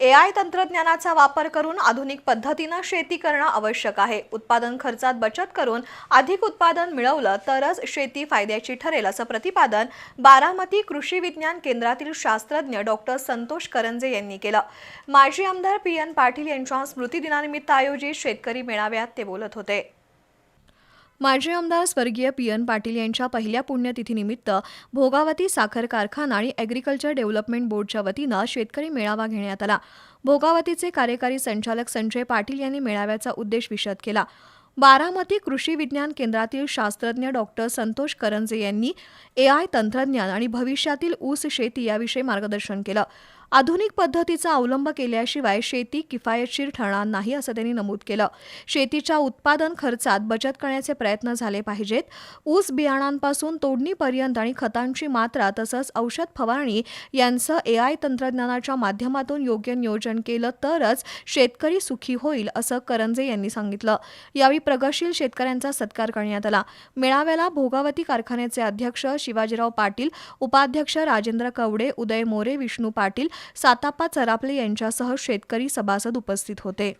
ए I तंत्रज्ञानाचा वापर करून आधुनिक पद्धतीनं शेती करणं आवश्यक आहे. उत्पादन खर्चात बचत करून अधिक उत्पादन मिळवलं तरच शेती फायद्याची ठरेल असं प्रतिपादन बारामती कृषी विज्ञान केंद्रातील शास्त्रज्ञ डॉक्टर संतोष करंजे यांनी केलं. माजी आमदार पी एन पाटील यांच्या स्मृतिदिनानिमित्त आयोजित शेतकरी मेळाव्यात ते बोलत होते. माजी आमदार स्वर्गीय पी एन पाटील यांच्या पहिल्या पुण्यतिथीनिमित्त भोगावती साखर कारखाना आणि ॲग्रिकल्चर डेव्हलपमेंट बोर्डच्या वतीनं शेतकरी मेळावा घेण्यात आला. भोगावतीचे कार्यकारी संचालक संजय पाटील यांनी मेळाव्याचा उद्देश विशद केला. बारामती कृषी विज्ञान केंद्रातील शास्त्रज्ञ डॉक्टर संतोष करंजे यांनी ए आय तंत्रज्ञान आणि भविष्यातील ऊस शेती याविषयी मार्गदर्शन केलं. आधुनिक पद्धतीचा अवलंब केल्याशिवाय शेती किफायतशीर ठरणार नाही असं त्यांनी नमूद केलं. शेतीच्या उत्पादन खर्चात बचत करण्याचे प्रयत्न झाले पाहिजेत. ऊस बियाणांपासून तोडणीपर्यंत आणि खतांची मात्रा तसंच औषध फवारणी यांचं ए आय तंत्रज्ञानाच्या माध्यमातून योग्य नियोजन केलं तरच शेतकरी सुखी होईल असं करंजे यांनी सांगितलं. यावेळी प्रगतशील शेतकऱ्यांचा सत्कार करण्यात आला. मेळाव्याला भोगावती कारखान्याचे अध्यक्ष शिवाजीराव पाटील उपाध्यक्ष राजेंद्र कवडे उदय मोरे विष्णू पाटील सातापा चरापले यांच्यासह शेतकरी सभासद उपस्थित होते.